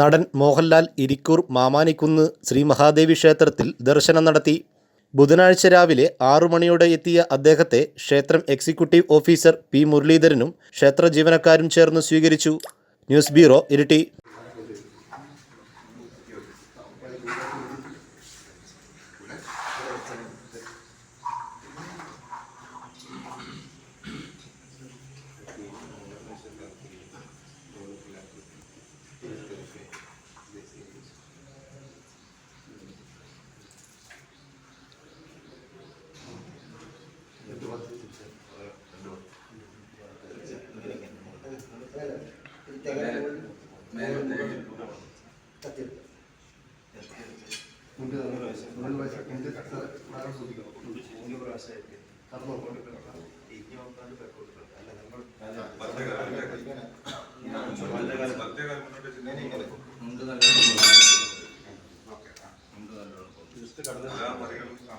നടൻ മോഹൻലാൽ ഇരിക്കൂർ മാമാനിക്കുന്ന് ശ്രീ മഹാദേവി ക്ഷേത്രത്തിൽ ദർശനം നടത്തി. ബുധനാഴ്ച രാവിലെ ആറു മണിയോടെ എത്തിയ അദ്ദേഹത്തെ ക്ഷേത്രം എക്സിക്യൂട്ടീവ് ഓഫീസർ പി മുരളീധരനും ക്ഷേത്ര ജീവനക്കാരും ചേർന്ന് സ്വീകരിച്ചു. News bureau Iritty. മുണ്ട് ആ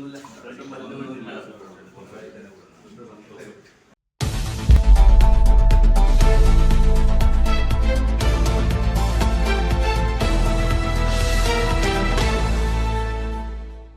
alhamdulillah